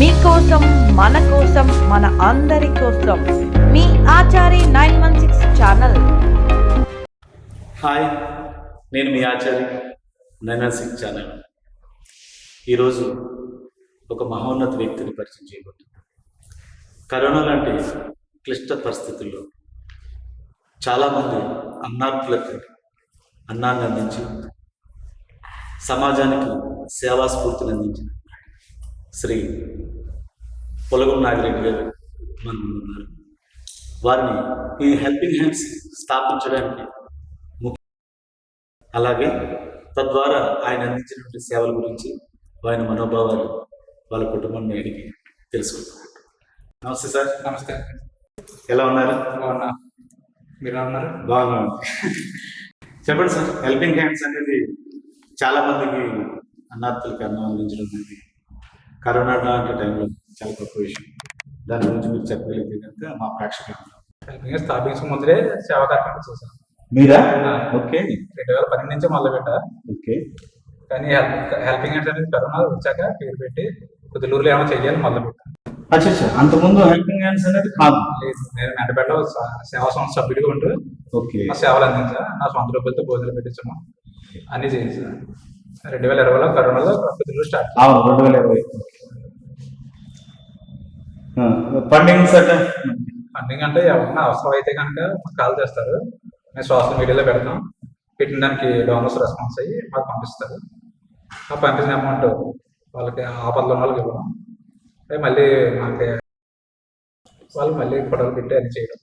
మీకోసం మన కోసం మన అందరి కోసం. మీ Achari nine one six channel. Hi నేను మీ ఆచార్య నైనా సిక్స్ ఛానల్. ఈరోజు ఒక మహోన్నత వ్యక్తిని పరిచయం చేయబోతున్నాను కరోనా లాంటి క్లిష్ట పరిస్థితుల్లో చాలామంది అన్నార్థులకు అన్నాన్ని అందించి సమాజానికి సేవా స్ఫూర్తిని అందించిన శ్రీ పొలగం నాగిరెడ్డి గారు మన ఉన్నారు. వారిని ఈ హెల్పింగ్ హ్యాండ్స్ స్థాపించడానికి అలాగే తద్వారా ఆయన అందించినటువంటి సేవల గురించి ఆయన మనోభావాలు వాళ్ళ కుటుంబాన్ని అడిగి తెలుసుకుంటాం నమస్తే సార్. నమస్తే. ఎలా ఉన్నారు? బాగున్నా. మీరు ఉన్నారు? బాగున్నాను చెప్పండి సార్. హెల్పింగ్ హ్యాండ్స్ అనేది చాలా మందికి అన్నార్థులకి అన్నం అందించడం అనేది కరోనా లాంటి టైంలో చాలా గొప్ప విషయం దాని గురించి మీరు చెప్పగలిగితే కనుక మా ప్రేక్షకులు స్థాపించక ముందరే సేవా కార్యక్రమం చేశాను. మీరా? ఓకే. రెండు వేల పన్నెండు నుంచి మొదలు పెట్టా ఓకే. కానీ హెల్ప్ హెల్పింగ్ హ్యాండ్స్ అనేది కరోనా వచ్చాక పేరు పెట్టి కొద్దిలూరులో ఏమైనా చెయ్యాలి మొదలు పెట్టాను అచ్చా అంతకుముందు హెల్పింగ్ హ్యాండ్స్ అనేది కాదు. లేదు. నేను మెంటపేట సేవా సంస్థ సభ్యుడిగా ఉంటూ ఓకే. సేవలు అందించా. నా సొంత డబ్బులతో భోజనాలు పెట్టించాము అన్ని చేయించా రెండు వేల ఇరవైలో కరోనాలో కొద్దిలూరు స్టార్ట్ అవును రెండు వేల ఇరవై ఫండింగ్ సెట్ ఫండింగ్ అంటే ఎవరైనా అవసరం అయితే కనుక మాకు కాల్ చేస్తారు. మేము సోషల్ మీడియాలో పెడతాం. పెట్టిన దానికి డోనర్స్ రెస్పాన్స్ అయ్యి మాకు పంపిస్తారు. ఆ పంపించిన అమౌంట్ వాళ్ళకి ఆపదలో ఉన్న వాళ్ళకి ఇవ్వడం. మళ్ళీ మనకి వాళ్ళు మళ్ళీ ఫోటోలు పెట్టి అది చేయడం.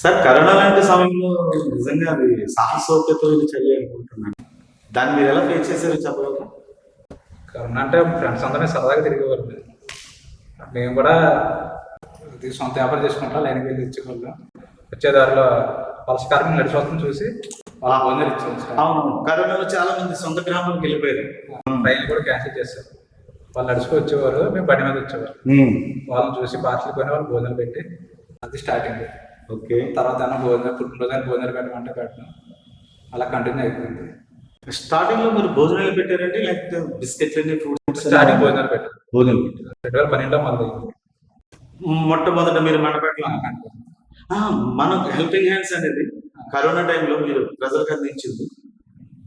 సార్ కరోనా లాంటి సమయంలో నిజంగా అది సాహసోక్యతో చర్య అనుకుంటున్నాను దాన్ని మీరు ఎలా ఫేస్ చేశారో చెప్పగలరా? కరోనా అంటే ఫ్రెండ్స్ అందరినీ సరదాగా తిరిగేవాళ్ళు మేము కూడా సొంత వ్యాపారం చేసుకుంటాం లైన్కి వెళ్ళి ఇచ్చేవాళ్ళం వచ్చే దారిలో వలస కార్మికులు నడిచి వస్తుంది చూసి వాళ్ళ భోజనాలు ఇచ్చేవాళ్ళు అవును కరోనాలో చాలా మంది సొంత గ్రామానికి వెళ్ళిపోయారు. ట్రైన్ కూడా క్యాన్సిల్ చేశారు. వాళ్ళు నడుచుకు వచ్చేవారు మేము బండి మీద వచ్చేవారు. వాళ్ళని చూసి పార్సల్ కొని వాళ్ళు భోజనాలు పెట్టి అది స్టార్టింగ్ ఓకే. తర్వాత ఏమన్నా భోజనం పుట్టినరోజు భోజనాలు పెట్టమంటే పెట్టడం అలా కంటిన్యూ అయిపోయింది. స్టార్టింగ్లో మీరు భోజనాలు పెట్టారంటే లేకపోతే బిస్కెట్లని ఫ్రూట్స్ స్టార్టింగ్ భోజనాలు పెట్టారు. భోజనం పెట్టారు. రెండు వేల పన్నెండులో మొట్టమొదట మీరు మండపేటలో మన హెల్పింగ్ హ్యాండ్స్ అనేది కరోనా టైంలో మీరు ప్రజలకు అందించింది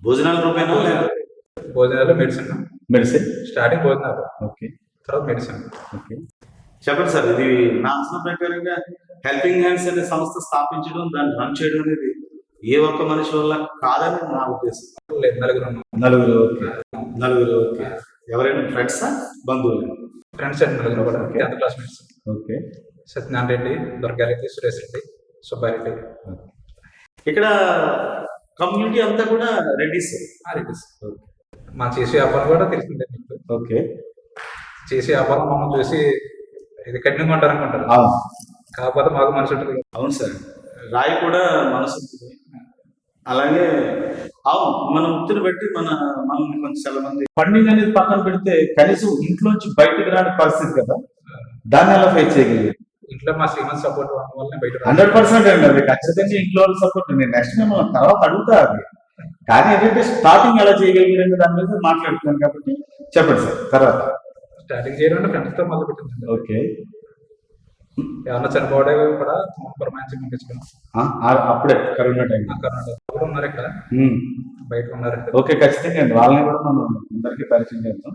భోజనాల రూపేనా భోజనాలు మెడిసిన్ మెడిసిన్ స్టార్టింగ్ భోజనాలు. ఓకే. తర్వాత మెడిసిన్ ఓకే. చెప్పండి సార్ ఇది నా అంచనా ప్రకారంగా హెల్పింగ్ హ్యాండ్స్ అనే సంస్థ స్థాపించడం దాన్ని రన్ చేయడం అనేది ఏ ఒక్క మనిషి వల్ల కాదని నా ఉద్దేశం. నలుగురు నలుగురు ఓకే. నలుగురు ఓకే. ఎవరైనా ఫ్రెండ్సా బంధువులు? ఫ్రెండ్స్ అండ్ నలుగురు కూడా. Tenth classmates okay. Satyanarayana Reddy Durgareddy Suresh Reddy Subbareddy ఇక్కడ కమ్యూనిటీ అంతా కూడా రెడ్డిస్. రెడ్డిస్. మా చేసే వ్యాపారం కూడా తెలిసిందే మీకు. ఓకే. చేసే వ్యాపారం మమ్మల్ని చూసి ఇది కఠినంగా ఉంటారు అనుకుంటారు. అవును. కాకపోతే మాకు మనసు ఉంటుంది. అవును సార్. రాయి కూడా మనసు. అలాగే అవును మన వృత్తిని బట్టి మన మనల్ని కొంచెం చాలా మంది ఫండింగ్ అనేది పక్కన పెడితే కనీసం ఇంట్లోంచి బయటకు రాని పరిస్థితి కదా. దాన్ని ఎలా ఫేస్ చేయగలిగారు? ఇంట్లో మా శ్రీమంత్ సపోర్ట్ వల్ల బయట. హండ్రెడ్ పర్సెంట్ అండి ఖచ్చితంగా ఇంట్లో వాళ్ళ సపోర్ట్ నేను నెక్స్ట్ మిమ్మల్ని తర్వాత అడుగుతా అది. కానీ ఏంటంటే స్టార్టింగ్ ఎలా చేయగలిగారని దాని మీద మాట్లాడుతున్నాను కాబట్టి చెప్పండి సార్. తర్వాత. స్టార్టింగ్ చేయడం అంటే ఫ్రెండ్స్తో మొదలు పెట్టింది ఓకే ఎవరన్నా చనిపోవడే కూడా పురమాయించి పంపించుకున్నాం. అప్పుడే కరోనా టైం కర్ణాటక కూడా ఉన్నారు ఇక్కడ. బయట ఉన్నారు ఓకే ఖచ్చితంగా అండి. వాళ్ళని కూడా మనం అందరికీ పరిచయం చేద్దాం.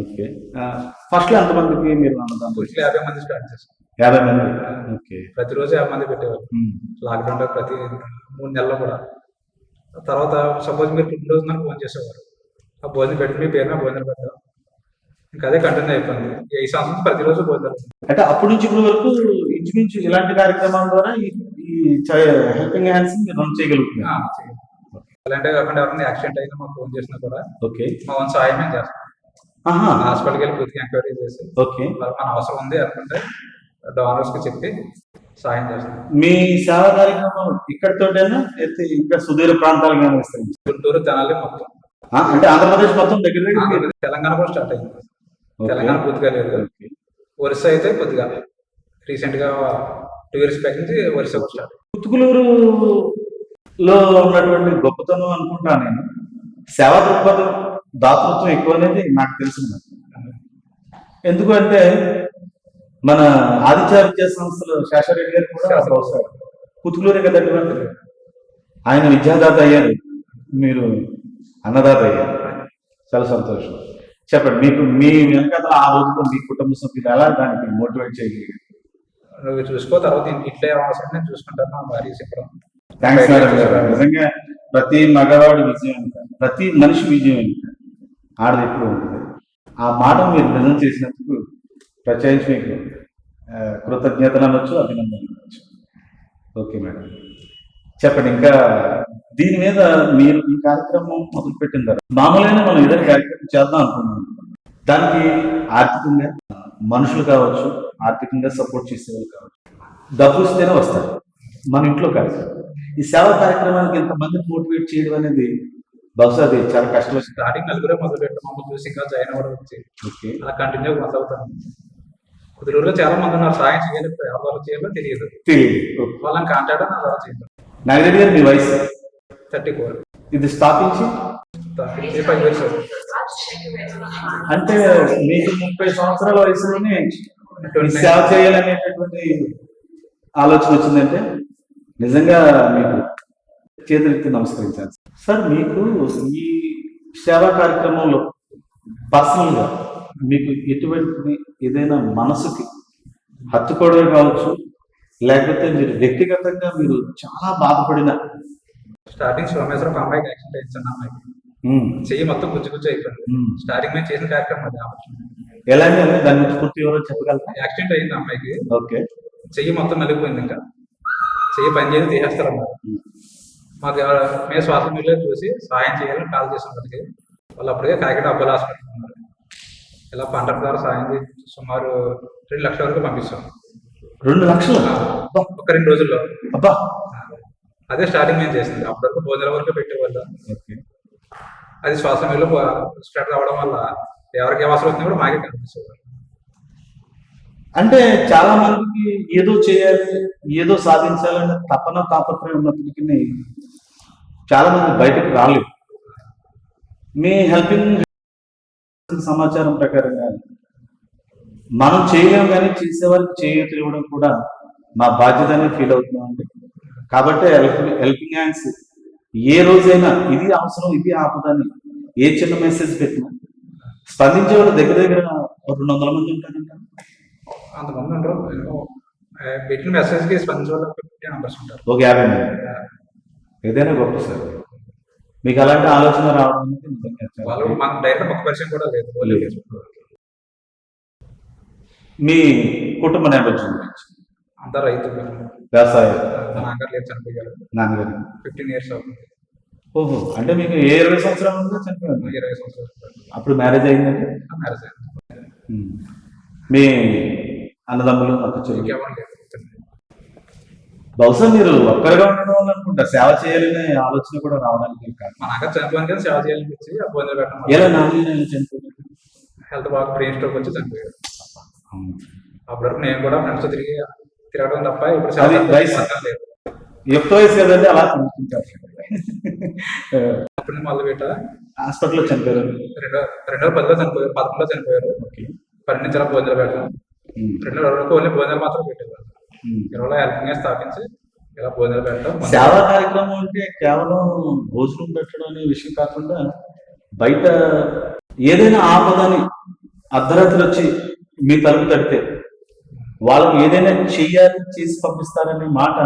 ఓకే. ఫస్ట్లో ఎంతమందికి మీరు పురుషులు యాభై మంది స్టార్ట్ చేసాం యాభై మంది? ఓకే. ప్రతిరోజు యాభై మంది పెట్టేవాళ్ళు. లాక్డౌన్లో ప్రతి మూడు నెలల్లో కూడా. తర్వాత సపోజ్ మీరు పుట్టినరోజు నాకు ఫోన్ చేసేవారు. ఆ భోజనం పెట్టి మీ పేరు మీద భోజనం పెట్టాం ఇంకా అదే కంటిన్యూ అయిపోయింది. ఈ సంవత్సరం ప్రతిరోజు భోజనం అంటే అప్పటి నుంచి ఇప్పటి వరకు ఇంచుమించు ఇలాంటి కార్యక్రమాల ద్వారా ఈ హెల్పింగ్ హ్యాండ్స్ మీరు రన్ చేయగలుగుతున్నారు. ఆ, చేయండి. అలాంటి కాకుండా ఎవరైనా యాక్సిడెంట్ అయినా మాకు ఫోన్ చేసినా కూడా ఓకే. మా వన్ సాయం మేము చేస్తాం. హాస్పిటల్కి వెళ్ళి పూర్తిగా ఎంక్వైరీ చేసి ఓకే. మన అవసరం ఉంది అనుకుంటే డోనర్స్కి చెప్పి సాయం చేస్తాం. మీ సేవా కార్యక్రమం ఇక్కడితోటేనా అయితే ఇంకా సుదూర ప్రాంతాలకు విస్తరించి గుంటూరు తెనాలి మొత్తం. అంటే ఆంధ్రప్రదేశ్ మొత్తం దగ్గర తెలంగాణ కూడా స్టార్ట్ అయింది. తెలంగాణ పూర్తిగా లేదు. ఒరిస్సా అయితే కొద్దిగా రీసెంట్గా టూ ఇయర్స్ బ్యాక్ నుంచి స్టార్ట్ కుతుకులూరు లో ఉన్నటువంటి గొప్పతనం అనుకుంటా నేను. సేవా దృక్పథం దాతృత్వం ఎక్కువ అనేది నాకు తెలిసింది ఎందుకంటే మన ఆదిత్య విద్యా సంస్థలో శేషారెడ్డి గారు కూడా బహుశా కుతుకులూరే కదండి. ఆయన విద్యాదాత అయ్యారు. మీరు అన్నదాత అయ్యారు. చాలా సంతోషం. చెప్పండి మీకు మీ వెనకాల ఆ రోజులో మీ కుటుంబ సభ్యులు ఎలా దానికి మోటివేట్ చేయగలిగారు? నువ్వు చూసుకో తర్వాత ఇంటి- ఇంట్లో అవసరం నేను చూసుకుంటాను భార్య చెప్పడం. థ్యాంక్స్ మేడం నిజంగా ప్రతి మగవాడి విజయం ప్రతి మనిషి విజయం ఆడది ఎప్పుడు ఉంటుంది. ఆ మాట మీరు నిజం చేసినందుకు ప్రత్యేకించి మీకు కృతజ్ఞతలు అనొచ్చు అభినందనలు అనొచ్చు ఓకే మేడం చెప్పండి ఇంకా దీని మీద మీరు ఈ కార్యక్రమం మొదలు పెట్టిన తర్వాత మామూలుగానే మనం ఏదైనా కార్యక్రమం చేద్దాం అనుకున్నాం దానికి ఆర్థికంగా మనుషులు కావచ్చు ఆర్థికంగా సపోర్ట్ చేసేవాళ్ళు కావచ్చు డబ్బు ఇస్తేనే వస్తారు. మన ఇంట్లో కాదు. ఈ సేవా కార్యక్రమానికి ఇంతమంది మోటివేట్ చేయడం అనేది బహుశా అది చాలా కష్టం స్టార్టింగ్ నలుగురే మొదలు పెట్టాం మమ్మల్ని చూసి ఇంకా జాయిన్ అవ్వడం వచ్చి ఓకే. అలా కంటిన్యూ కొనసాగుతాను కుదురులో చాలా మంది ఉన్నారు. సాయం చేయాలి ఎవరు చేయాలో తెలియదు. తెలియదు. వాళ్ళని కాంటాక్ట్ నా ద్వారా చేద్దాం. నాగరెడ్డి గారు మీ వయసు? Thirty four. ఇది స్థాపించి? థర్టీ ఫైవ్ ఇయర్స్ అంటే మీకు ముప్పై సంవత్సరాల వయసులోనే సేవ చేయాలనేటటువంటి ఆలోచన వచ్చిందంటే నిజంగా మీకు చేతులెత్తి నమస్కరించాను సార్ మీకు ఈ సేవా కార్యక్రమంలో పర్సనల్గా మీకు ఎటువంటి ఏదైనా మనసుకి హత్తుకోవడమే కావచ్చు లేకపోతే మీరు వ్యక్తిగతంగా మీరు చాలా బాధపడిన స్టార్టింగ్ సోమేశ్వరం అమ్మాయికి యాక్సిడెంట్ అయింది అమ్మాయికి. చెయ్యి మొత్తం గుజ్జు గుజ్జు అయిపోయింది. స్టార్టింగ్ మేము చేసిన కార్యక్రమం అది అంటే దాని గురించి పూర్తి వివరాలు చెప్పగలరా? యాక్సిడెంట్ అయింది అమ్మాయికి. ఓకే. చెయ్యి మొత్తం నలిగిపోయింది ఇంకా. చెయ్యి పని చేసి తీసేస్తారు అన్నమాట మాకు మేము శ్వాస మీలో చూసి సాయం చేయాలని కాల్ చేసాం వాళ్ళకి వాళ్ళు అప్పటికే కాకినాడ అబ్బాయి హాస్పిటల్ ఉన్నారు. ఇలా పంట ద్వారా సాయం చేసి సుమారు రెండు లక్షల వరకు పంపిస్తాం. రెండు లక్షలు? ఒక రెండు రోజుల్లో. అబ్బా. అదే స్టార్టింగ్ మేము చేసింది అప్పటివరకు భోజనం వరకు పెట్టేవాళ్ళు. ఓకే. అది శ్వాస మీద స్టార్ట్ అవ్వడం వల్ల ఎవరికి అవసరం వచ్చినా కూడా మాకే కనిపిస్తుంది. అంటే చాలా మందికి ఏదో చేయాలి ఏదో సాధించాలనే తపన తాపత్రయం ఉన్నప్పటికీ చాలా మంది బయటకు రాలేదు. మీ హెల్పింగ్ సమాచారం ప్రకారంగా మనం చేయలేము కానీ చేసేవారికి చేయూత ఇవ్వడం కూడా మా బాధ్యత అనేది ఫీల్ అవుతున్నామండి. కాబట్టి హెల్పింగ్ హెల్పింగ్ హ్యాండ్స్ ఏ రోజైనా ఇది అవసరం ఇది ఆపదని ఏ చిన్న మెసేజ్ పెట్టినా స్పందించే వాళ్ళు దగ్గర దగ్గర రెండు వందల మంది ఉంటారంట. అంతమంది ఉండరు. ఆ, పెట్టిన మెసేజ్కి స్పందించే వాళ్ళు ఫిఫ్టీ మెంబర్స్ ఉంటారు. ఒక యాభై మంది. ఏదైనా గొప్ప సార్. మీకు అలాంటి ఆలోచన రావడం వాళ్ళు మాకు డైరెక్ట్ ఒక పరిచయం కూడా లేదు. మీ కుటుంబ నేపథ్యం గురించి. అంతా రైతులు వ్యవసాయం. నాన్నగారు చనిపోయారు. నాన్నగారు ఫిఫ్టీన్ ఇయర్స్ అవుతుంది. ఓహో అంటే మీకు ఏ ఇరవై సంవత్సరాల చనిపోయారు? ఇరవై సంవత్సరాలు. అప్పుడు మ్యారేజ్ అయిందంటే మ్యారేజ్ అయింది. మీ అన్నదమ్ములు అక్క చెల్లి బహుశా మీరు ఒక్కరిగా ఉండడం వల్ల అనుకుంటా. సేవ చేయాలనే ఆలోచన కూడా రావడానికి కాదు. మా చనిపోయింది కానీ సేవ చేయాలనిపించి ఆ భోజనం పెట్టడం ఎలా నాన్న చనిపోయారు? హెల్త్ బాగా బ్రెయిన్ స్ట్రోక్ వచ్చి చనిపోయారు. అవును. అప్పటి వరకు నేను కూడా ఫ్రెండ్స్ తిరిగి తిరగడం తప్ప ఇప్పుడు వయసు కదండి అలా తింటుంటారు అప్పుడు మొదలు పెట్ట హాస్పిటల్లో చనిపోయారు. రెండో రెండో పదిలో చనిపోయారు పదకొండులో చనిపోయారు. పన్నెండు నుంచి భోజనాలు పెట్టడం. రెండు వరకు ఓన్లీ భోజనాలు మాత్రం పెట్టేవారు ఉమ్. ఇరవై హెల్పింగ్ స్థాపించి ఇలా భోజనాలు పెట్టడం సేవా కార్యక్రమం అంటే కేవలం భోజనం పెట్టడం అనే విషయం కాకుండా బయట ఏదైనా ఆపదని అర్ధరాత్రి వచ్చి మీ తలుపు తడితే వాళ్ళకి ఏదైనా చెయ్యాలి చేసి పంపిస్తారనే మాట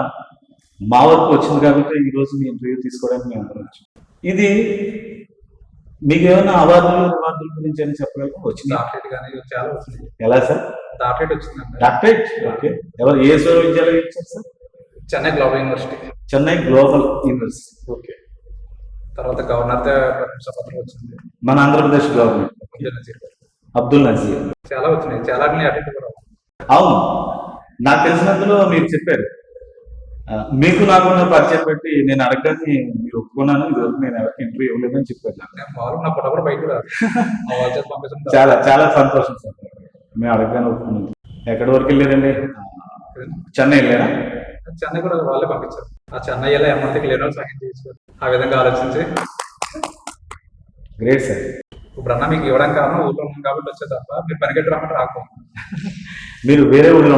మా వరకు వచ్చింది కాబట్టి ఈ రోజు మీ ఇంటర్వ్యూ తీసుకోవడానికి మేము అందరం వచ్చాం. ఇది మీకు ఏమైనా అవార్డులు రివార్డుల గురించి అని చెప్పగలరా? వచ్చింది? డాక్టరేట్ కానీ చాలా వచ్చినాయి ఎలా సార్? డాక్టరేట్ వచ్చిందండి. Doctorate okay. ఎవరు ఏ విశ్వవిద్యాలయం ఇచ్చారు sir? Chennai global university. Chennai global university. Okay. తర్వాత గవర్నర్తో ప్రశంసా పత్రం వచ్చింది. మన ఆంధ్రప్రదేశ్ గవర్నమెంట్. అబ్దుల్ నజీర్. చాలా వచ్చినాయి. చాలా అటెండ్ కూడా. అవును. నాకు తెలిసినందులో మీరు చెప్పారు. మీకు నాకున్న పరిచయం పెట్టి నేను అడగని మీరు ఒప్పుకున్నాను. ఇదివరకు నేను ఎవరికి ఇంటర్వ్యూ ఇవ్వలేదని చెప్పారు. బయట చాలా చాలా సంతోషం సార్. మేము అడగగానే ఒప్పుకున్నాను ఎక్కడి వరకు వెళ్ళారండి? చెన్నై వెళ్ళారా? చెన్నై కూడా వాళ్ళే పంపించారు. ఆ చెన్నై ఎలా ఎమర్తికి లేని సహాయం చేయొచ్చు ఆ విధంగా ఆలోచించి. Great sir. ఇప్పుడన్నా మీకు ఇవ్వడానికి కారణం ఊళ్ళో ఉన్నాం కాబట్టి వచ్చే తప్ప మీరు పనికెట్టు రమ్మంటే రాకు. మీరు వేరే ఊళ్ళో?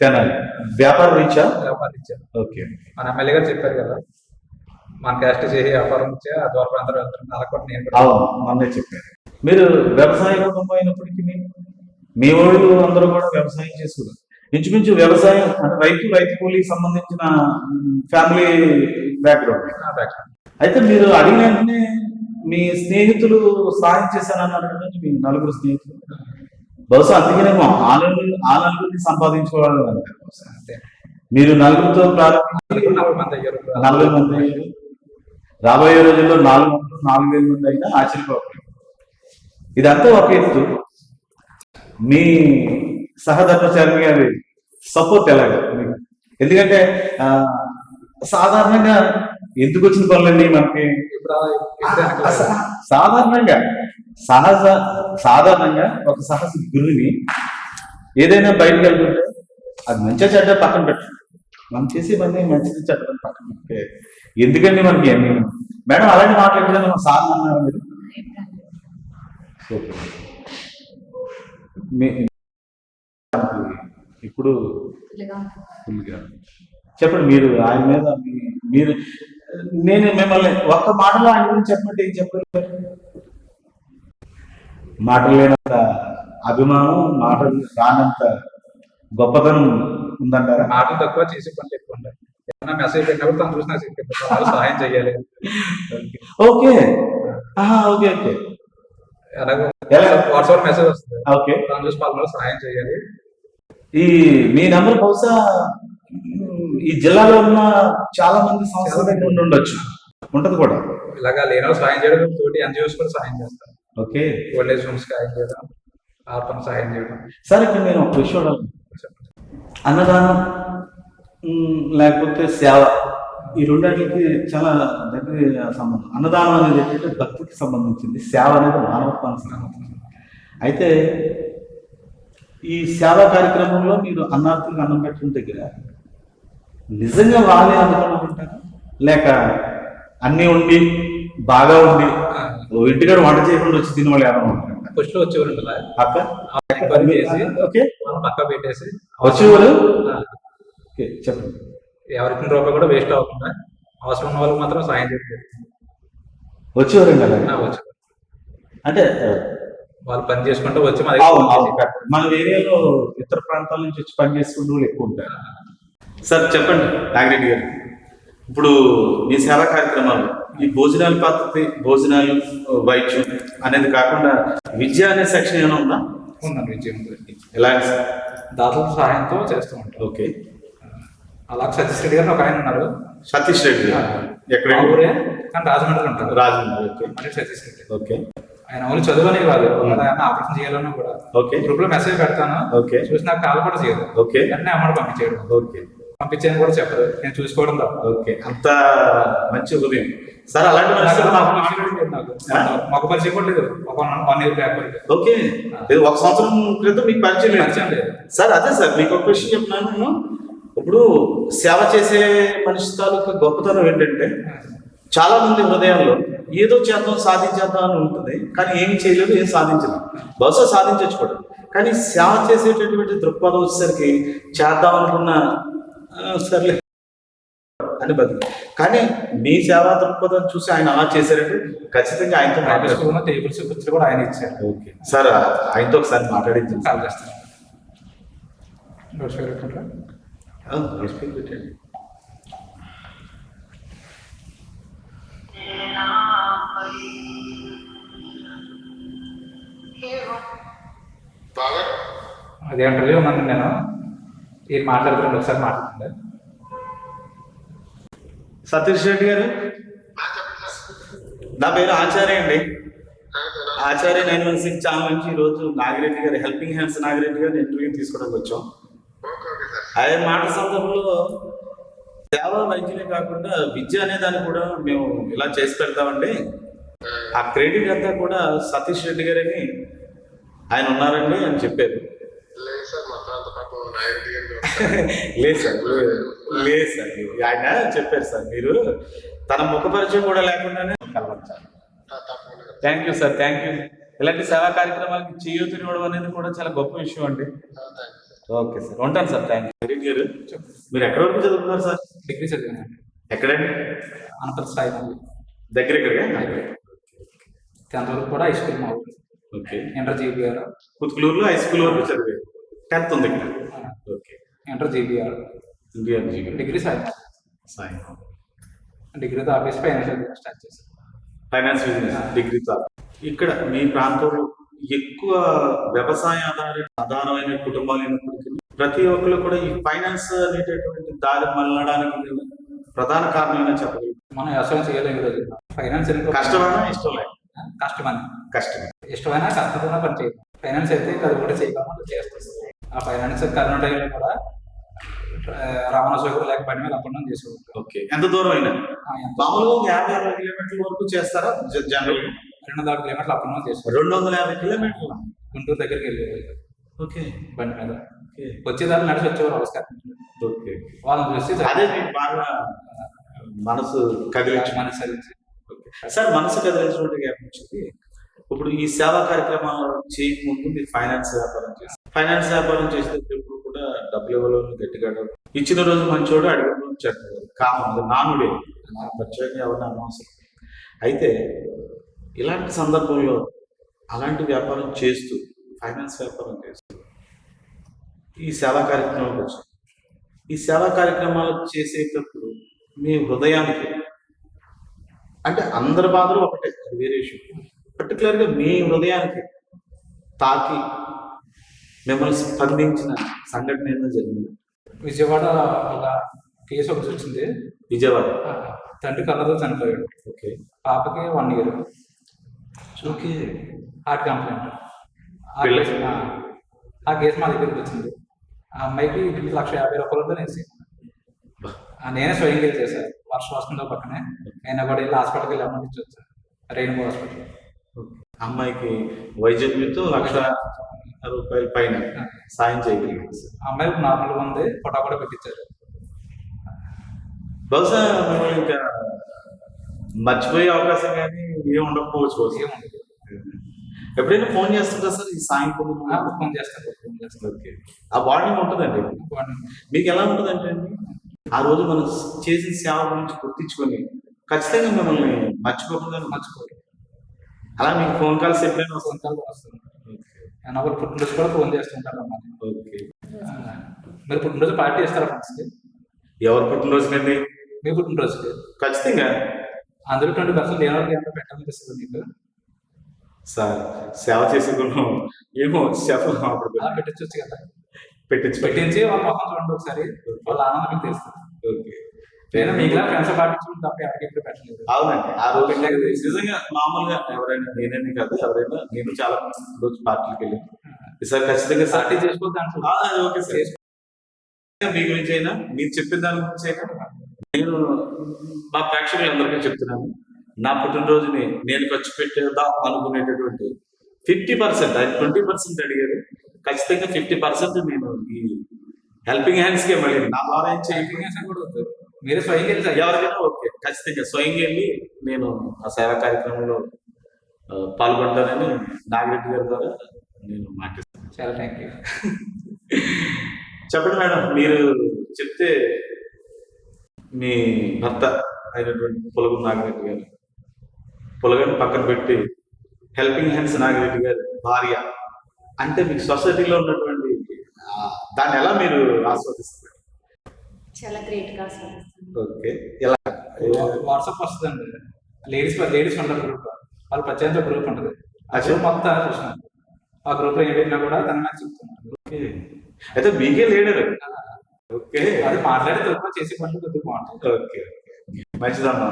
తెనాలి. వ్యాపారం రీచా వ్యాపారం ఇచ్చారు ఓకే. మన ఎమ్మెల్యే గారు చెప్పారు కదా మన క్యాస్ట్ చేసి వ్యాపారం ఇచ్చే ఆ ద్వారా అందరూ వెళ్తారు అలా కూడా. నేను మొన్నే చెప్పారు. మీరు వ్యవసాయ కుటుంబం అయినప్పటికీ మీ ఊళ్ళు అందరూ కూడా వ్యవసాయం చేసుకున్నారు. ఇంచుమించు వ్యవసాయం అంటే రైతు రైతు కూలీకి సంబంధించిన ఫ్యామిలీ బ్యాక్గ్రౌండ్. background. అయితే మీరు అడిగిన వెంటనే మీ స్నేహితులు సాయం చేశానన్నారు కదండి, మీ నలుగురు స్నేహితులు బహుశా అందుకేనేమో ఆ నలుగురు ఆ నలుగురిని సంపాదించుకోవాలి. అంతే మీరు నలుగురితో ప్రారంభించి నలభై మంది అయ్యారు. రాబోయే రోజుల్లో నాలుగు వందలు నాలుగు వేల మంది అయినా ఆశ్చర్యపోవాలి ఇదంతా ఒక ఎత్తు మీ సహధర్మచారి గారి సపోర్ట్ ఎలాగ? ఎందుకంటే సాధారణంగా ఎందుకు వచ్చిన పనులండి మనకి? సాధారణంగా సహజ సాధారణంగా ఒక సహజ గురుని ఏదైనా బయటకు వెళ్తుంటే అది మంచిగా చెడ్డ పక్కన పెట్టండి. మనం చేసే పని మంచిది చెడ్డ పక్కన పెడితే ఎందుకండి మనకి అన్ని మేడం అలాంటి మాటలు ఎప్పుడైనా మా సార్ అన్నారు మీరు. ఇప్పుడు ఫుల్గా. చెప్పండి మీరు ఆయన మీద మీరు నేను మిమ్మల్ని ఒక్క మాటలో ఆయన గురించి చెప్పండి ఏం చెప్పగలుగుతారు మాటలు లేనంత అభిమానం మాటలు రానంత గొప్పతనం ఉందంటారా? మాటలు తక్కువ చేసే పనులు ఎక్కువ మెసేజ్ పెట్టినప్పుడు తను చూసి నాకు చెప్పి వాళ్ళు సహాయం చేయాలి okay. Okay okay? WhatsApp message వస్తుంది. ఓకే. తను చూసి పనులు సహాయం చేయాలి ఈ మీ నంబర్ బహుశా ఈ జిల్లాలో ఉన్న చాలా మంది సంస్థల ఉండి ఉండొచ్చు ఉంటది కూడా. ఇలాగా లేని సహాయం చేయడం తోటి ఎన్జిఓస్ కూడా సహాయం చేస్తారు. ఓకే. ఓల్డ్ ఏజ్ హోమ్స్ సహాయం చేయడం ఆత్మ సహాయం చేయడం. సరే ఇక్కడ నేను ఒక విషయం. అన్నదానం లేకపోతే సేవ ఈ రెండింటికి చాలా దగ్గర సంబంధం. అన్నదానం అనేది ఏంటంటే భక్తికి సంబంధించింది. సేవ అనేది మానవత్వానికి సంబంధించింది. అయితే ఈ సేవా కార్యక్రమంలో మీరు అన్నార్థులకు అన్నం పెట్టడం దగ్గర నిజంగా వాళ్ళే అందుకోవాలంటారా లేక అన్నీ ఉండి బాగా ఉండి ఇంటికాడ వంట చేయకుండా వచ్చి తినే వాళ్ళు ఎవరైనా ఉంటారా? ఫస్ట్లో వచ్చేవారు ఉండాలి అక్క ఎంక్వైరీ చేసి ఓకే. పక్క పెట్టేసి. వచ్చేవారు చెప్పండి. ఎవరికి రూపాయి కూడా వేస్ట్ అవ్వకుండా అవసరం ఉన్న వాళ్ళకి మాత్రం సహాయం చేయాలి వచ్చేవారండి అలాగే? వచ్చేవారు. అంటే వాళ్ళు పని చేసుకుంటూ వచ్చి. మన ఏరియాలో ఇతర ప్రాంతాల నుంచి వచ్చి పని చేసుకునే వాళ్ళు ఎక్కువ ఉంటారు. సార్ చెప్పండి. నాగిరెడ్డి గారు. ఇప్పుడు మీ సేవా కార్యక్రమాలు ఈ భోజనాల పద్ధతి భోజనాలు వైద్యం అనేది కాకుండా విద్య అనే సెక్షన్ ఏమైనా ఉందా? ఉందండి విజయం ఎలా దాతల సహాయంతో చేస్తూ ఉంటాం. ఓకే. అలా సతీష్ రెడ్డి గారు ఒక ఆయన ఉన్నారు. సతీష్ రెడ్డి గారు. ఎక్కడ? మా ఊరే కానీ రాజమండ్రి ఉంటారు. రాజమండ్రి ఓకే. అంటే సతీష్ రెడ్డి. ఓకే. ఆయన ఓన్లీ చదువునే కాదు. ఆయన ఆపరేషన్ చేయాలన్నా కూడా. ఓకే. గ్రూప్లో మెసేజ్ పెడతాను. ఓకే. చూసి నాకు కాల్ కూడా చేయదు ఓకే. వెంటనే అమ్మడు పంపించేయడం ఓకే. పంపించేయని కూడా చెప్పదు నేను చూసుకోవడం ఓకే. అంత మంచి ఉదయం. సార్ అలాంటి? మాకు పరిచయం కూడా లేదు. One year back okay. ఒక సంవత్సరం క్రితం మీకు పరిచయం లేదు. పరిచయం లేదు. సార్ అదే సార్ మీకు ఒక క్వశ్చన్ చెప్తున్నాను నేను. ఇప్పుడు సేవ చేసే మనిషి తాలూకు గొప్పతనం ఏంటంటే చాలా మంది హృదయాల్లో ఏదో చేద్దాం సాధించేద్దాం అని ఉంటుంది కానీ ఏం చేయలేదు ఏం సాధించలేదు బహుశా సాధించవచ్చు కూడా. కానీ సేవ చేసేటటువంటి దృక్పథం వచ్చేసరికి చేద్దాం అనుకున్న "ఆ, సర్లే. అని బదులు కానీ మీ సేవా దృక్పథం చూసి ఆయన అలా చేశారంటే ఖచ్చితంగా ఆయనతో స్కూల్ టేబుల్స్ కుర్చీలు కూడా ఆయన ఇచ్చారు. ఓకే. సార్ ఆయనతో ఒకసారి మాట్లాడించండి కాల్ చేస్తాను. పెట్టండి. అదే ఇంటర్వ్యూ ఉన్నాను నేను. ఏం మాట్లాడుతున్నాడు? ఒకసారి మాట్లాడండి. సతీష్ రెడ్డి గారు? నా పేరు ఆచార్య అండి. Acharya nine one six channel నుంచి ఈరోజు నాగిరెడ్డి గారు హెల్పింగ్ హ్యాండ్స్ నాగిరెడ్డి గారు ఇంటర్వ్యూ తీసుకోవడానికి వచ్చాం. ఆయన మాట సందర్భంలో సేవా వైద్యులే కాకుండా విద్య అనే దాన్ని కూడా మేము ఇలా చేసి పెడతామండి. ఆ క్రెడిట్ అంతా కూడా సతీష్ రెడ్డి గారని ఆయన ఉన్నారండి అని చెప్పారు లేదు సార్ మొత్తం అంత పాపం నాయుడు గారు లేదు సార్ లేదు. సార్. ఆయన చెప్పారు సార్ మీరు తన ముఖ పరిచయం కూడా లేకుండానే తప్పకుండా thank you sir thank you ఇలాంటి సేవా కార్యక్రమాలకి చేయూతనివ్వడం అనేది కూడా చాలా గొప్ప విషయం అండి. ఓకే సార్ ఉంటాను సార్ థ్యాంక్ యూ గారు మీరు ఎక్కడ వరకు చదువుతున్నారు సార్? డిగ్రీ చదివాను. ఎక్కడండి? అనంతర స్థాయి దగ్గర. ఎక్కడిగా టెన్త్ వరకు కూడా హై స్కూల్ మా ఊరు. ఓకే ఇంటర్ జీబీఆర్ కుతుకులూరులో హై స్కూల్ వరకు చదివారు. టెన్త్ ఉంది ఇక్కడ. Okay inter GBR Indian GV degree Sai Sai డిగ్రీతో office financial start చేశాను ఫైనాన్స్ బిజినెస్ డిగ్రీతో ఇక్కడ మీ ప్రాంతంలో ఎక్కువ వ్యవసాయ ఆధార ఆధారమైన కుటుంబాలు అయినప్పటికీ ప్రతి ఒక్కరు కూడా ఈ ఫైనాన్స్ అనేటటువంటి దారి మళ్ళడానికి ప్రధాన కారణం చెప్పగలరు మనం వ్యవసాయం చేయలేము ఈరోజు ఫైనాన్స్ కష్టమైనా ఇష్టం లేదు కష్టమని కష్టమే. ఇష్టమైనా కష్టమైనా పని చేయాలి. ఫైనాన్స్ అయితే అది కూడా చేయగలమో చేస్తుంది ఆ ఫైనాన్స్ కరోనా టైంలో కూడా రవాణా సౌకర్యం లేక పని మీద అప్పటి చేసుకోవాలి ఓకే. ఎంత దూరం అయినా? మామూలుగా యాభై అరవై కిలోమీటర్ల వరకు చేస్తారా? జనరల్? రెండు వందల కిలోమీటర్లు నుంచి చేసుకోవాలి రెండు వందల యాభై కిలోమీటర్లు? గుంటూరు దగ్గరికి వెళ్ళేది. ఓకే. బండి మీద. ఓకే. వచ్చేదాన్ని నడిచి వచ్చేవారు అవసరం. ఓకే. వాళ్ళని చూసి అదే బాగా మనసు కదిలించి మన సరించి సార్ మనసు కదిలించినట్టు గ్యాప్ వచ్చింది ఇప్పుడు ఈ సేవా కార్యక్రమాలు చేయకముందు మీరు ఫైనాన్స్ వ్యాపారం చేస్తారు. ఫైనాన్స్ వ్యాపారం చేసేటప్పుడు కూడా డబ్బులు ఇవ్వలేదు గట్టిగా ఇచ్చిన రోజు మంచోడు అడిగిన రోజు చెడ్డవాడు కామన్ నానుడే. నాకు ప్రత్యేకంగా ఎవరిని అనవసరం. అయితే ఇలాంటి సందర్భంలో అలాంటి వ్యాపారం చేస్తూ ఫైనాన్స్ వ్యాపారం చేస్తూ ఈ సేవా కార్యక్రమాలకు వచ్చాయి ఈ సేవా కార్యక్రమాలు చేసేటప్పుడు మీ హృదయానికి అంటే అందరి బాధలు ఒకటే వేరే విషయం. పర్టికులర్గా మీ హృదయానికి తాకి మిమ్మల్ని స్పందించిన సంఘటన ఏదో జరిగింది. విజయవాడ ఒక కేసు ఒకటి వచ్చింది. విజయవాడ. తండ్రి కళ్ళతో చనిపోయాడు. ఓకే. పాపకి one year. Okay. Heart complaint. ఆ కేసు ఆ, ఆ కేసు మా దగ్గరికి వచ్చింది. ఆ అమ్మాయికి లక్ష యాభై రూపాయలతో నేసి నేనే స్వయం వెళ్ళి చేశాను. వర్షం వస్తుందో పక్కనే. అయినా కూడా వెళ్ళి హాస్పిటల్కి వెళ్ళి అమౌంట్ ఇచ్చి వచ్చాను రెయిన్బో హాస్పిటల్ అమ్మాయికి వైద్యులతో లక్ష రూపాయల పైన సాయం చేయగలిగింది ఆ అమ్మాయి నార్మల్గా ఉంది ఫోటో కూడా పెట్టించారు బహుశా ఇంకా మర్చిపోయే అవకాశం కానీ ఏం ఉండకపోవచ్చు. ఎప్పుడైనా ఫోన్ చేస్తుంటా సార్? ఈ సాయం పొందుకు ఆ, ఫోన్ చేస్తాను ఫోన్ చేస్తాను ఓకే. ఆ బాండింగ్ ఉంటుందండి. మీకు ఎలా ఉంటుందంటే అండి ఆ రోజు మనం చేసిన సేవ గురించి గుర్తించుకొని ఖచ్చితంగా మిమ్మల్ని మర్చిపోకుండా మర్చిపోరు. అలా మీకు ఫోన్ కాల్స్ ఎప్పుడైనా వస్తుంది అయినా వాళ్ళు పుట్టినరోజు కూడా ఫోన్ చేస్తుంటారు అమ్మా ఓకే. మీరు పుట్టినరోజు పార్టీ ఇస్తారా ఫ్రెండ్స్కి ఎవరు పుట్టినరోజు కండి మీ పుట్టినరోజుకి. ఖచ్చితంగా. అందులో ట్వంటీ పర్సెంట్ వాళ్ళకి ఏమైనా పెట్టాలనిపిస్తుంది మీకు? సార్ సేవ చేసే గుణం ఏమో సేవ అప్పుడు పెట్టచ్చు కదా. పెట్టించి పెట్టించి వాళ్ళ మొహం చూడండి ఒకసారి. వాళ్ళ ఆనందం మీకు తెలుస్తుంది. ఓకే. నేను ఫ్రెండ్స్ పాటించుకుంటే తప్ప ఎవరికి ఎప్పుడు పెట్టలేదు. అవునండి ఆ రోజు పెట్టాక నిజంగా మామూలుగా ఎవరైనా నేనని కాదు ఎవరైనా నేను చాలా రోజు పార్టీలకు వెళ్ళి ఈసారి ఖచ్చితంగా సార్ పార్టీ చేసుకోవద్దు అంటారు ఆ, అది ఓకే సార్. మీ గురించి అయినా మీరు చెప్పిన దాని గురించి అయినా నేను మా ప్రేక్షకులందరికీ చెప్తున్నాను. నా పుట్టినరోజుని నేను ఖర్చు పెట్టేద్దాం అనుకునేటటువంటి ఫిఫ్టీ పర్సెంట్ అది ట్వంటీ పర్సెంట్ అడిగారు. ఖచ్చితంగా ఫిఫ్టీ పర్సెంట్ నేను ఈ హెల్పింగ్ హ్యాండ్స్కే మళ్ళీ నా ద్వారా ఏం చేయ చేయాలి మీరే స్వయంగా. ఎవరికైనా ఓకే. ఖచ్చితంగా. స్వయంగా వెళ్ళి నేను ఆ సేవా కార్యక్రమంలో పాల్గొంటానని నాగిరెడ్డి గారి ద్వారా నేను మాటిస్తాను చాలా థ్యాంక్ యూ చెప్పండి మేడం మీరు చెప్తే మీ భర్త అయినటువంటి పొలగు నాగిరెడ్డి గారు పొలగని పక్కన పెట్టి హెల్పింగ్ హ్యాండ్స్ నాగిరెడ్డి గారి భార్య అంటే మీకు సొసైటీలో ఉన్నటువంటి దాన్ని ఎలా మీరు ఆస్వాదిస్తారు చాలా గ్రేట్గా ఓకే. ఎలా? వాట్సాప్ వస్తుందండి. లేడీస్ లేడీస్ ఉంటారు గ్రూప్ వాళ్ళు ప్రత్యేక గ్రూప్ ఉంటుంది. ఆ. గ్రూప్ మొత్తం చూసినాను ఆ గ్రూప్లో ఏం పెట్టినా కూడా తన నాకు చెప్తున్నాను ఓకే. అయితే మీకే లీడర్ ఓకే. అది మాట్లాడి తక్కువ చేసి పనులు కొద్దిగా బాగుంటుంది ఓకే మంచిదమ్మా.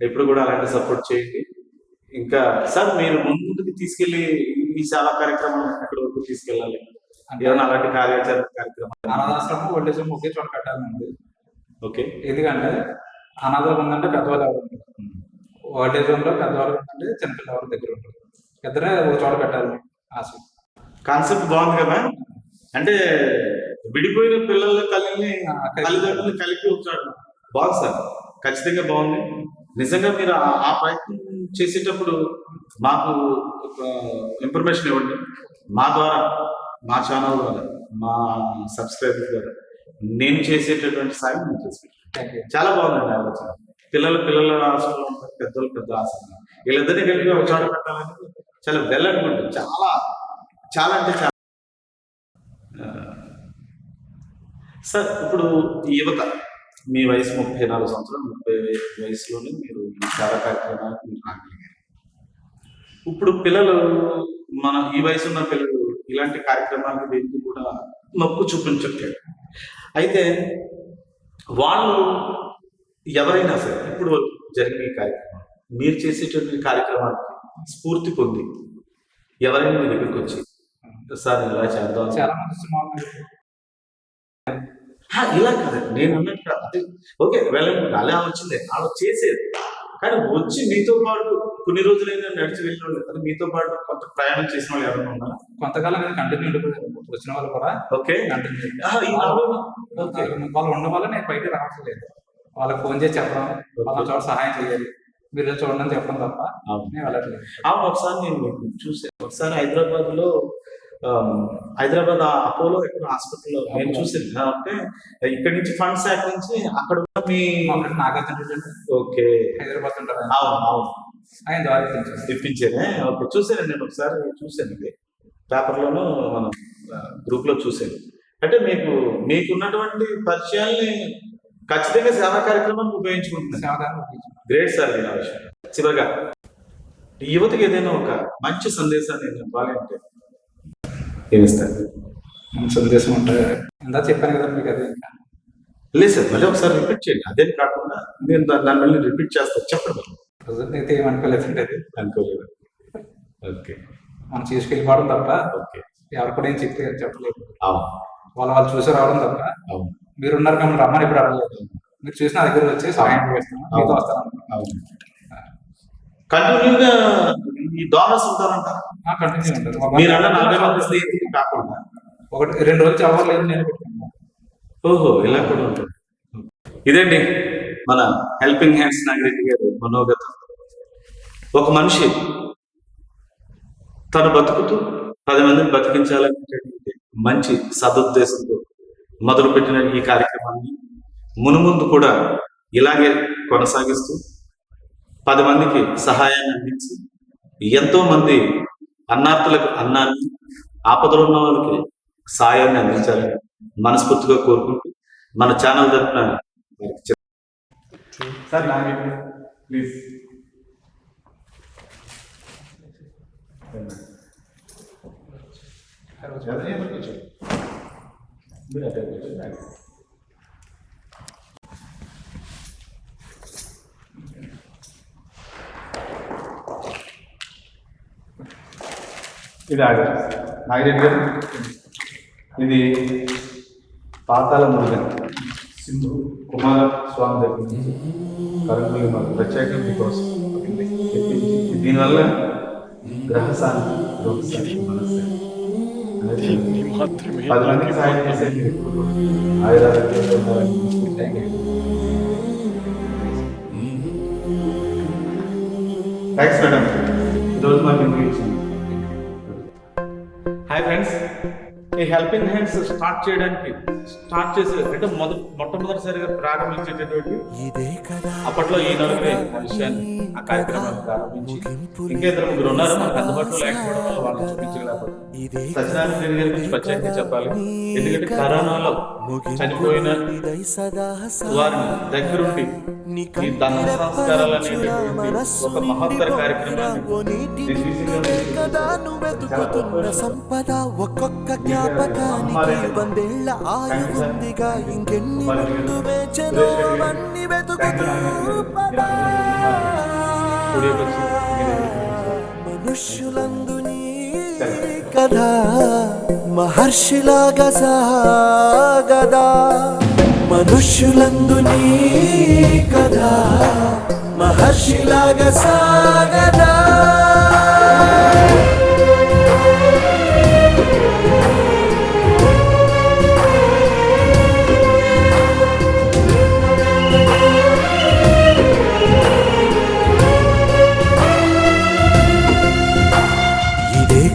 ఎప్పుడు కూడా అలాంటి సపోర్ట్ చేయండి. ఇంకా సార్ మీరు ముందుకు తీసుకెళ్ళి ఈ సేవా కార్యక్రమం ఎక్కడి వరకు తీసుకెళ్ళాలి. ఏమైనా అలాంటి కార్యాచరణ కార్యక్రమం అనాథాశ్రమం ఓల్డేజ్ ఒకే చోట కట్టాలని ఉంది ఓకే. ఎందుకంటే అనాథాలు ఉందంటే పెద్దవాళ్ళు ఎవరు ఓల్డేజ్ హోమ్లో పెద్దవాళ్ళు ఉందంటే చిన్నపిల్లవాళ్ళ దగ్గర ఉంటారు ఇద్దరే ఒక చోట పెట్టాలి ఆశ. కాన్సెప్ట్ బాగుంది కదా? అంటే విడిపోయిన పిల్లల తల్లిని తల్లిదండ్రులు కలిపి ఉంచాడు బాగుంది సార్. ఖచ్చితంగా బాగుంది. నిజంగా మీరు ఆ- ప్రయత్నం చేసేటప్పుడు మాకు ఇన్ఫర్మేషన్ ఇవ్వండి. మా ద్వారా మా ఛానల్ ద్వారా మా సబ్స్క్రైబర్ ద్వారా నేను చేసేటటువంటి సాయం నేను చేసుకుంటాను చాలా బాగుందండి ఆలోచన. పిల్లలు పిల్లల ఆశలు ఉంటారు పెద్దలు పెద్ద ఆశలు వీళ్ళిద్దరిని కలిపి ఒక చోట పెట్టాలని చాలా వెల్ గుడ్ చాలా చాలా అంటే చాలా. సార్ ఇప్పుడు యువత మీ వయసు ముప్పై నాలుగు సంవత్సరాలు ముప్పై వయసులోనే మీరు చాలా కార్యక్రమాలకు మీరు రాగలిగారు. ఇప్పుడు పిల్లలు మన ఈ వయసు ఉన్న పిల్లలు ఇలాంటి కార్యక్రమాలకు దేనికి కూడా మొక్కు చూపించట్లేదు అయితే వాళ్ళు ఎవరైనా సరే ఇప్పుడు జరిగిన ఈ కార్యక్రమం మీరు చేసేటువంటి కార్యక్రమానికి స్ఫూర్తి పొంది ఎవరైనా మీ దగ్గరికి వచ్చి సార్ ఇలా చేద్దాం. ఇలా కాదండి నేను అన్నట్టు. అదే ఓకే వెళ్ళండి అలా వచ్చింది అలా చేసేది. కానీ వచ్చి మీతో పాటు కొన్ని రోజులైనా నడిచి వెళ్ళిన వాళ్ళు మీతో పాటు కొంత ప్రయాణం చేసిన వాళ్ళు ఎవరైనా ఉన్నారా? కొంతకాలం కంటిన్యూ ఉండిపోయారు వచ్చిన వాళ్ళు కూడా ఓకే. కంటిన్యూ వాళ్ళు ఉండడం వల్ల నేను బయట రావట్లేదు. వాళ్ళకి ఫోన్ చేసి చెప్పడం వాళ్ళ చోట సహాయం చేయాలి. మీరు చూడండి అని చెప్పడం తప్ప నేను వెళ్ళట్లేదు. ఒకసారి నేను చూసాను ఒకసారి హైదరాబాద్లో హైదరాబాద్ ఆ అపోలో ఎక్కడ హాస్పిటల్లో నేను చూసాను అంటే ఇక్కడి నుంచి ఫండ్ శాఖ నుంచి అక్కడ మీ నాగార్జున ఓకే. హైదరాబాద్ ఉంటారు. అవును అవును. ఆయన ద్వారా ఇప్పించేనే ఓకే చూసాను నేను ఒకసారి చూసాను ఇది. పేపర్లోనూ మనం గ్రూప్లో చూసాను అంటే మీకు మీకున్నటువంటి పరిచయాల్ని ఖచ్చితంగా సేవా కార్యక్రమానికి ఉపయోగించుకుంటున్నాను. గ్రేట్ సార్ దీని విషయం చివరిగా యువతకి ఏదైనా ఒక మంచి సందేశాన్ని నేను అంటే ఏమిస్తారు మన సందేశం అంటే ఇందా చెప్పాను కదా మీకు అదే. లేదు సార్ మళ్ళీ ఒకసారి రిపీట్ చేయండి. అదేం కాకుండా నేను దా- దాన్ని మళ్ళీ రిపీట్ చేస్తాను చెప్పండి. ప్రజెంట్ అయితే ఏమనుకోలేదు అది అనుకోలేదు. ఓకే. మనం తీసుకెళ్ళిపోవడం తప్ప ఓకే. ఎవరు కూడా ఏం చెప్పి చెప్పలేదు. వాళ్ళు వాళ్ళు చూసి రావడం తప్ప అవును. మీరు ఉన్నారు కాబట్టి రమ్మని ఇప్పుడు అడగలేదు. మీరు చూసి నా దగ్గర వచ్చి సహాయం చేస్తాను. మీతో వస్తాను. అవును. కంటిన్యూగా ఈ డోనర్స్ ఉంటారంటారా కంటిన్యూ మీరు అన్న నలభై మంది స్నేహితులు కాకుండా. ఒకటి రెండు రోజులు ఎవరు లేదు నేను పెట్టుకున్నాను. ఓహో ఇలా కూడా ఉంటుంది. ఇదండి మన హెల్పింగ్ హ్యాండ్స్ నాగిరెడ్డి గారి మనోగతం. ఒక మనిషి తను బతుకుతూ పది మందిని బతికించాలనేటటువంటి మంచి సదుద్దేశంతో మొదలుపెట్టిన ఈ కార్యక్రమాన్ని మునుముందు కూడా ఇలాగే కొనసాగిస్తూ పది మందికి సహాయాన్ని అందించి ఎంతో మంది అన్నార్థులకు అన్నాన్ని ఆపదలో ఉన్న వాళ్ళకి సాయాన్ని అందించాలని మనస్ఫూర్తిగా కోరుకుంటూ మన ఛానల్ తరఫున వారికి చెప్ సార్ ప్లీజ్. ఇది ఆడ నాగిరెడ్డి గారు ఇది పాతాల మురుగన్. సింధు కుమార స్వామి దగ్గర నుంచి కరెంట్ మాకు ప్రత్యేకంగా మీకోసం దీనివల్ల గ్రహశాంతి రోగశాంతి మనశ్శాంతి అనేది పది మందికి సాయం చేసే థ్యాంక్స్ మేడం. ఈరోజు మాకు ఇచ్చింది హాయ్ ఫ్రెండ్స్ ఈ హెల్పింగ్ హ్యాండ్స్ స్టార్ట్ చేయడానికి స్టార్ట్ చేసే అంటే మొదటి మొట్టమొదటిసారిగా ప్రారంభించేటటువంటి అప్పట్లో ఈ నలుగురే విషయాన్ని ఆ కార్యక్రమాన్ని ప్రారంభించి ఇంకా ఇద్దరు ముగ్గురు ఉన్నారు. మనకు అందుబాటులో లేకపోవడం వల్ల వాళ్ళని చూపించలేకపోతే సత్యనారాయణ గారి గురించి ప్రత్యేకంగా చెప్పాలి. ఎందుకంటే కరోనాలో చనిపోయిన వారిని దగ్గరుండి ఈ దహన సంస్కారాలు అనేటటువంటి ఒక మహత్తర కార్యక్రమాన్ని. సంపద ఒక్కొక్క జ్ఞాపకానికి వందేళ్ళ ఆయువుందిగా ఇంకెన్ని ముందు వేచనో అన్ని వెతుకుతూ మనుష్యులందు కథ మహర్షిలాగా సాగదా. మనుష్యులందు నీ కథ మహర్షిలాగా సాగదా.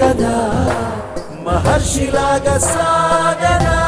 కదా. మహర్షిలాగా సాగనా.